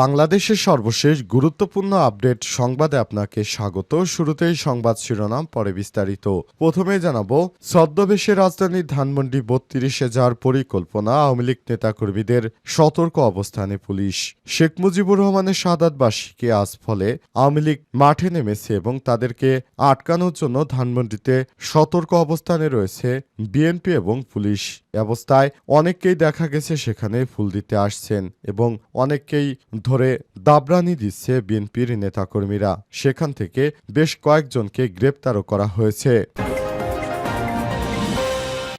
বাংলাদেশের সর্বশেষ গুরুত্বপূর্ণ আপডেট সংবাদে আপনাকে স্বাগত। শুরুতেই সংবাদ শিরোনাম, পরে বিস্তারিত। প্রথমে জানাব, ছদ্মবেশে রাজধানীর ধানমন্ডি বত্রিশে যাওয়ার পরিকল্পনা আওয়ামী লীগ নেতাকর্মীদের সতর্ক অবস্থানে পুলিশ। শেখ মুজিবুর রহমানের সাদাতবাসীকে আজ ফলে আওয়ামী লীগ মাঠে নেমেছে এবং তাদেরকে আটকানোর জন্য ধানমন্ডিতে সতর্ক অবস্থানে রয়েছে বিএনপি এবং পুলিশ। অবস্থায় অনেককেই দেখা গেছে সেখানে ফুল দিতে আসছেন এবং অনেককেই ধরে দাবরানি দিচ্ছে বিএনপির নেতাকর্মীরা। সেখান থেকে বেশ কয়েকজনকে গ্রেপ্তারও করা হয়েছে।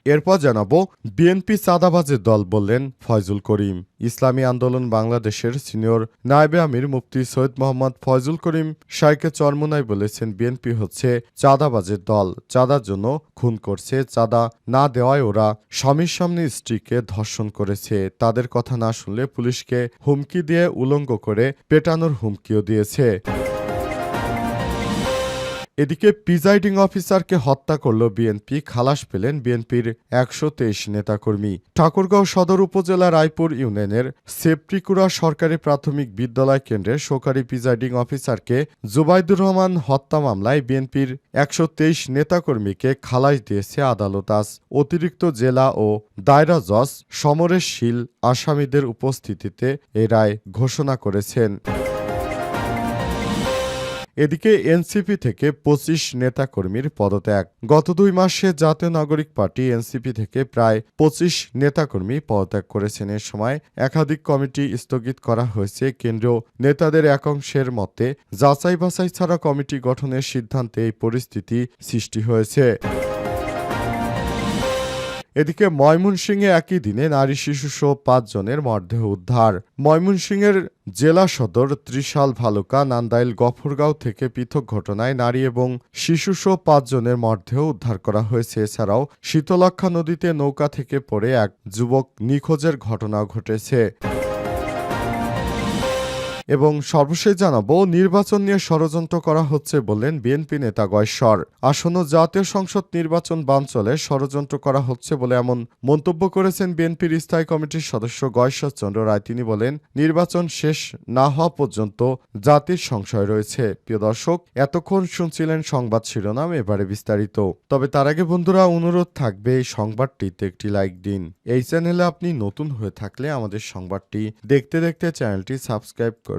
এরপর জানাব, বিএনপি চাঁদাবাজের দল বললেন ফয়জুল করিম। ইসলামী আন্দোলন বাংলাদেশের সিনিয়র নায়েবে আমির মুফতি সৈয়দ মোহাম্মদ ফয়জুল করিম শাইকে চরমুনাই বলেছেন বিএনপি হচ্ছে চাঁদাবাজের দল। চাঁদার জন্য খুন করছে, চাঁদা না দেওয়ায় ওরা স্বামীর সামনে স্ত্রীকে ধর্ষণ করেছে। তাদের কথা না শুনলে পুলিশকে হুমকি দিয়ে উলঙ্গ করে পেটানোর হুমকিও দিয়েছে। এদিকে প্রিজাইডিং অফিসারকে হত্যা করল বিএনপি। খালাস পেলেন বিএনপির একশো তেইশ নেতাকর্মী। ঠাকুরগাঁও সদর উপজেলা রায়পুর ইউনিয়নের সেপ্টিকুড়া সরকারি প্রাথমিক বিদ্যালয় কেন্দ্রে সরকারি প্রিজাইডিং অফিসারকে জুবাইদুর রহমান হত্যা মামলায় বিএনপির একশো তেইশ নেতাকর্মীকে খালাস দিয়েছে আদালত। আজ অতিরিক্ত জেলা ও দায়রা জজ সমরেশ শীল আসামিদের উপস্থিতিতে এ রায় ঘোষণা করেছেন। এদিকে এনসিপি থেকে পঁচিশ নেতাকর্মীর পদত্যাগ। গত দুই মাসে জাতীয় নাগরিক পার্টি এনসিপি থেকে প্রায় পঁচিশ নেতাকর্মী পদত্যাগ করেছেন। এ সময় একাধিক কমিটি স্থগিত করা হয়েছে। কেন্দ্রীয় নেতাদের একাংশের মতে যাচাই বাছাই ছাড়া কমিটি গঠনের সিদ্ধান্তে এই পরিস্থিতি সৃষ্টি হয়েছে। এদিকে ময়মনসিংহে একই দিনে নারী শিশুসহ পাঁচজনের মরদেহ উদ্ধার। ময়মনসিংহের জেলা সদর ত্রিশাল ভালুকা নান্দাইল গফরগাঁও থেকে পৃথক ঘটনায় নারী এবং শিশুসহ পাঁচজনের মরদেহ উদ্ধার করা হয়েছে। এছাড়াও শীতলক্ষা নদীতে নৌকা থেকে পড়ে এক যুবক নিখোঁজের ঘটনা ঘটেছে। এবং সর্বশেষ জানাব, নির্বাচন নিয়ে ষড়যন্ত্র করা হচ্ছে বললেন বিএনপি নেতা গয়েশ্বর। আসন্ন জাতীয় সংসদ নির্বাচন বাঞ্চলে ষড়যন্ত্র করা হচ্ছে বলে এমন মন্তব্য করেছেন বিএনপির স্থায়ী কমিটির সদস্য গয়েশ্বর চন্দ্র রায়। তিনি বলেন, নির্বাচন শেষ না হওয়া পর্যন্ত জাতির সংশয় রয়েছে। প্রিয় দর্শক, এতক্ষণ শুনছিলেন সংবাদ শিরোনাম, এবারে বিস্তারিত। তবে তার আগে বন্ধুরা, অনুরোধ থাকবে এই সংবাদটিতে একটি লাইক দিন। এই চ্যানেলে আপনি নতুন হয়ে থাকলে আমাদের সংবাদটি দেখতে দেখতে চ্যানেলটি সাবস্ক্রাইব করে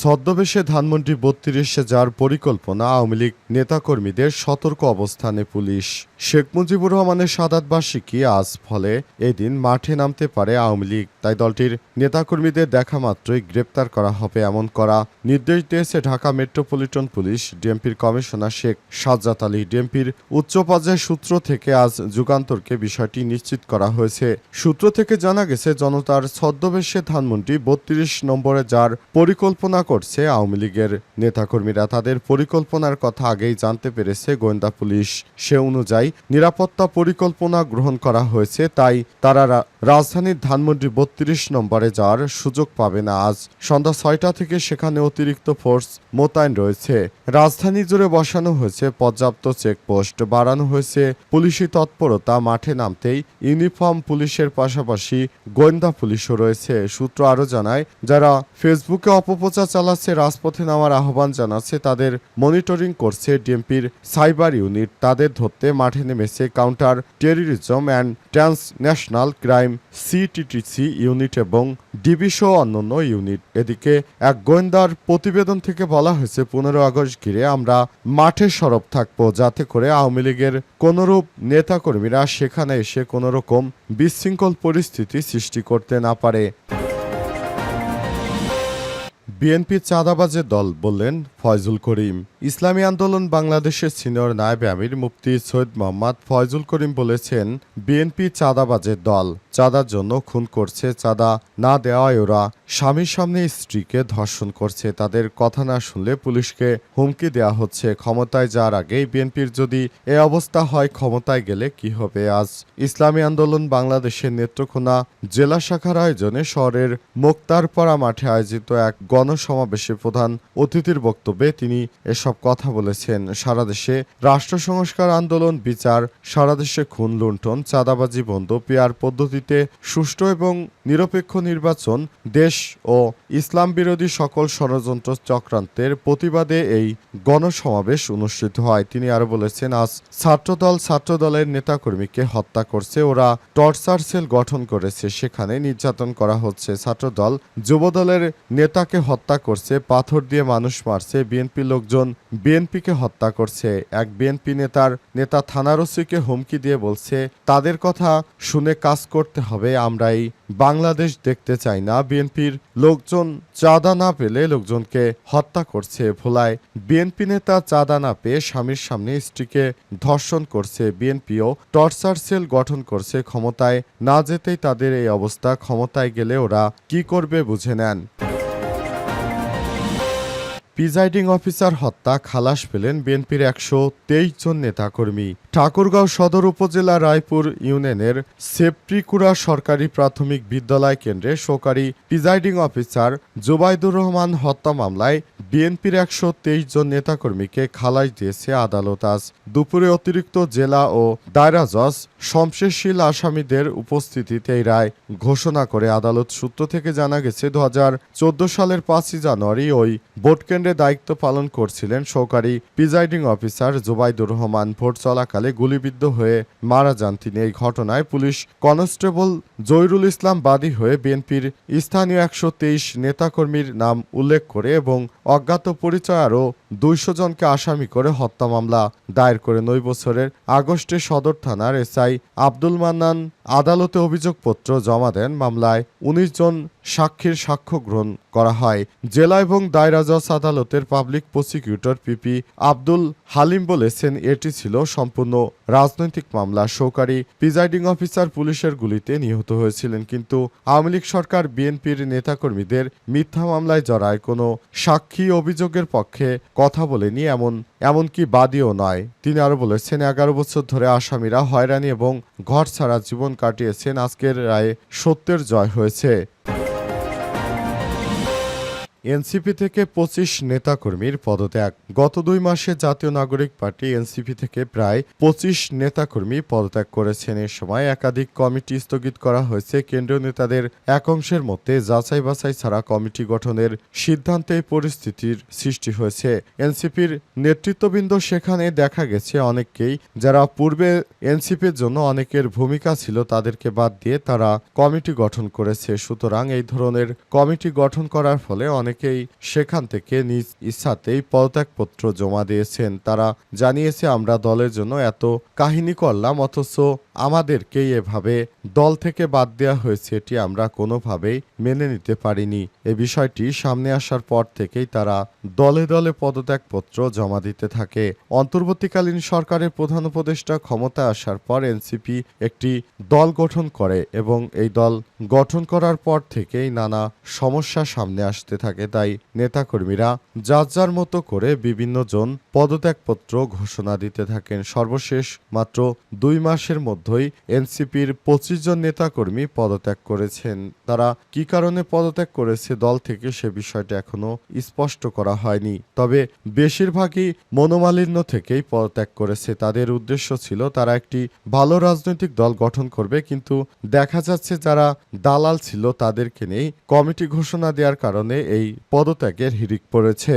ছদ্মবেশে ধানমন্ডি বত্রিশে যার পরিকল্পনা, আওয়ামী লীগ নেতাকর্মীদের সতর্ক অবস্থানে পুলিশ। শেখ মুজিবুর রহমানের সাদাত বার্ষিকী আজ ফলে এদিন মাঠে নামতে পারে আওয়ামী লীগ। তাই দলটির নেতাকর্মীদের দেখা মাত্রই গ্রেপ্তার করা হবে এমন করা নির্দেশ দিয়েছে ঢাকা মেট্রোপলিটন পুলিশ। ডিএমপির কমিশনার শেখ সাজ্জাদ আলী। ডিএমপির উচ্চ পর্যায়ের সূত্র থেকে আজ যুগান্তরকে বিষয়টি নিশ্চিত করা হয়েছে। সূত্র থেকে জানা গেছে, জনতার ছদ্মবেশে ধানমন্ডি বত্রিশ নম্বরে যার পরিকল্পনা করছে, আওয়ামী লীগের নেতাকর্মীরা তাদের পরিকল্পনার কথা আগেই জানতে পেরেছে গোয়েন্দা পুলিশ। সে অনুযায়ী নিরাপত্তা পরিকল্পনা গ্রহণ করা হয়েছে, তাই তারা রাজধানীর ধানমন্ডি বত্রিশ নম্বরে যাওয়ার সুযোগ পাবে না আজ, সন্ধ্যা ছয়টা থেকে সেখানে অতিরিক্ত ফোর্স মোতায়েন রয়েছে। রাজধানী জুড়ে বসানো হয়েছে পর্যাপ্ত চেকপোস্ট, বাড়ানো হয়েছে পুলিশি তৎপরতা, মাঠে নামতেই ইউনিফর্ম পুলিশের পাশাপাশি গোয়েন্দা পুলিশও রয়েছে, সূত্র আরও জানায়। যারা ফেসবুকে অপপ্রচার চালাচ্ছে, রাজপথে নামার আহ্বান জানাচ্ছে, তাদের মনিটরিং করছে ডিএমপির সাইবার ইউনিট। তাদের ধরতে মাঠে নেমেছে counter terrorism and transnational crime CTTC unit এবং ডিবি সহ অন্যান্য ইউনিট এদিকে এক গোয়েন্দার প্রতিবেদন থেকে বলা হয়েছে, পনেরো আগস্ট ঘিরে আমরা মাঠে সরব থাকব, যাতে করে আওয়ামী লীগের কোনরূপ নেতাকর্মীরা সেখানে এসে কোনো রকম বিশৃঙ্খল পরিস্থিতি সৃষ্টি করতে না পারে। বিএনপি চাঁদাবাজের দল বললেন ফয়জুল করিম। ইসলামী আন্দোলন বাংলাদেশের সিনিয়র নায়েব আমির মুফতি সৈয়দ মোহাম্মদ ফয়জুল করিম বলেছেন, বিএনপি চাঁদাবাজের দল। চাঁদার জন্য খুন করছে, চাঁদা না দেওয়ায় ওরা স্বামীর সামনে স্ত্রীকে ধর্ষণ করছে। তাদের কথা না শুনলে পুলিশকে হুমকি দেওয়া হচ্ছে। ক্ষমতায় যাওয়ার আগেই বিএনপির যদি এ অবস্থা হয়, ক্ষমতায় গেলে কি হবে? আজ ইসলামী আন্দোলন বাংলাদেশের নেত্রকোনা জেলা শাখার আয়োজনে শহরের মোক্তারপাড়া মাঠে আয়োজিত এক গণসমাবেশে প্রধান অতিথির বক্তব্যে তিনি এসব কথা বলেছেন। সারা দেশে রাষ্ট্র সংস্কার আন্দোলন, বিচার, সারা দেশে খুন, লুণ্ঠন, চাঁদাবাজি বন্ধ পেয়ার পদ্ধতিতে সুষ্ঠু এবং নিরপেক্ষ নির্বাচন, দেশ ও ইসলাম বিরোধী সকল ষড়যন্ত্র চক্রান্তের প্রতিবাদে এই গণসমাবেশ অনুষ্ঠিত হয়। তিনি আরও বলেছেন, আজ ছাত্রদল ছাত্রদলের নেতাকর্মীকে হত্যা করছে, ওরা টর্চার সেল গঠন করেছে, সেখানে নির্যাতন করা হচ্ছে। ছাত্রদল যুবদলের নেতাকে হত্যা করছে, পাথর দিয়ে মানুষ মারছে বিএনপি লোকজন বিএনপিকে হত্যা করছে। এক বিএনপি নেতার নেতা থানার ওসিকে হুমকি দিয়ে বলছে, তাদের কথা শুনে কাজ করতে হবে আমরা এই বাংলাদেশ দেখতে চাই না। বিএনপির লোকজন চাঁদা না পেলে লোকজনকে হত্যা করছে ভোলায়। বিএনপি নেতা চাঁদা না পেয়ে স্বামীর সামনে স্ত্রীকে ধর্ষণ করছে বিএনপিও। টর্চার সেল গঠন করছে ক্ষমতায়। না যেতেই তাদের এই অবস্থা, ক্ষমতায় গেলে ওরা কি করবে বুঝে নেন। প্রিজাইডিং অফিসার হত্যা, খালাস পেলেন বিএনপির একশো তেইশ জন নেতাকর্মী। ঠাকুরগাঁও সদর উপজেলা রায়পুর ইউনিয়নের সেপ্রিকুড়া সরকারি প্রাথমিক বিদ্যালয় কেন্দ্রে সহকারী প্রিজাইডিং অফিসার জোবাইদুর রহমান হত্যা মামলায় বিএনপির একশো তেইশ জন নেতাকর্মীকে খালাস দিয়েছে আদালত আজ। দুপুরে অতিরিক্ত জেলা ও দায়রা জজ শমশেরশীল আসামিদের উপস্থিতিতে এই রায় ঘোষণা করে আদালত সূত্র থেকে জানা গেছে, দু হাজার চোদ্দ সালের পাঁচই জানুয়ারি ওই ভোট কেন্দ্রে দায়িত্ব পালন করছিলেন সহকারী প্রিজাইডিং অফিসার জোবাইদুর রহমান। ভোট চলাকালে গুলিবিদ্ধ হয়ে মারা যান তিনি। এই ঘটনায় পুলিশ কনস্টেবল জহিরুল ইসলাম বাদী হয়ে বিএনপির স্থানীয় একশো তেইশ নেতাকর্মীর নাম উল্লেখ করে এবং অজ্ঞাত পরিচয় আরও দুইশো জনকে আসামি করে হত্যা মামলা দায়ের করে নয় বছরের আগস্টে সদর থানার এসআই আব্দুল মান্নান আদালতে অভিযোগপত্র জমা দেন। মামলায় উনিশ জন সাক্ষীর সাক্ষ্য গ্রহণ করা হয়। জেলা এবং দায়রা জজ আদালতের public prosecutor PP Abdul Halim বলেছেন, এটি ছিল সম্পূর্ণ রাজনৈতিক মামলা। সহকারী প্রিজাইডিং অফিসার পুলিশের গুলিতে নিহত হয়েছিলেন, কিন্তু আওয়ামী লীগ সরকার, বিএনপির নেতাকর্মীদের মিথ্যা মামলায় জড়ায়। কোনো সাক্ষী অভিযোগের পক্ষে কথা বলেনি এমন, এমনকি বাদীও নয়। তিনি আরও বলেছেন, এগারো বছর ধরে আসামিরা হয়রানি এবং ঘর ছাড়া জীবন কাটিয়েছেন। আজকের রায়ে সত্যের জয় হয়েছে। এনসিপি থেকে পঁচিশ নেতাকর্মীর পদত্যাগ। গত দুই মাসে জাতীয় নাগরিক পার্টি এনসিপি থেকে প্রায় পঁচিশ নেতাকর্মী পদত্যাগ করেছেন। এ সময় একাধিক কমিটি স্থগিত করা হয়েছে। কেন্দ্রীয় নেতাদের এক অংশের মধ্যে যাচাই বাছাই ছাড়া কমিটি গঠনের সিদ্ধান্তে পরিস্থিতির সৃষ্টি হয়েছে। এনসিপির নেতৃত্ববৃন্দ সেখানে দেখা গেছে অনেককেই যারা পূর্বে এনসিপির জন্য অনেকের ভূমিকা ছিল তাদেরকে বাদ দিয়ে তারা কমিটি গঠন করেছে। সুতরাং এই ধরনের কমিটি গঠন করার ফলে অনেকেই সেখান থেকে নিজ ইচ্ছাতেই পদত্যাগপত্র জমা দিয়েছেন। তারা জানিয়েছে, আমরা দলের জন্য এত কাহিনী করলাম, অথচ আমাদেরকেই এভাবে দল থেকে বাদ দেওয়া হয়েছে, এটি আমরা কোনোভাবেই মেনে নিতে পারিনি। এ বিষয়টি সামনে আসার পর থেকেই তারা দলে দলে পদত্যাগপত্র জমা দিতে থাকে। অন্তর্বর্তীকালীন সরকারের প্রধান উপদেষ্টা ক্ষমতায় আসার পর এনসিপি একটি দল গঠন করে এবং এই দল গঠন করার পর থেকেই নানা সমস্যা সামনে আসতে থাকে, তাই নেতাকর্মীরা যার যার মতো করে বিভিন্ন জন পদত্যাগপত্র ঘোষণা দিতে থাকেন। সর্বশেষ মাত্র দুই মাসের মধ্যেই এনসিপির পঁচিশ জন নেতাকর্মী পদত্যাগ করেছেন। তারা কি কারণে পদত্যাগ করেছে দল থেকে সে বিষয়টা এখনও স্পষ্ট করা হয়নি। তবে বেশিরভাগই মনোমালিন্য থেকেই পদত্যাগ করেছে। তাদের উদ্দেশ্য ছিল, তারা একটি ভালো রাজনৈতিক দল গঠন করবে, কিন্তু দেখা যাচ্ছে যারা দালাল ছিল তাদেরকে নিয়েই কমিটি ঘোষণা দেওয়ার কারণে এই পদত্যাগের হিড়িক পড়েছে।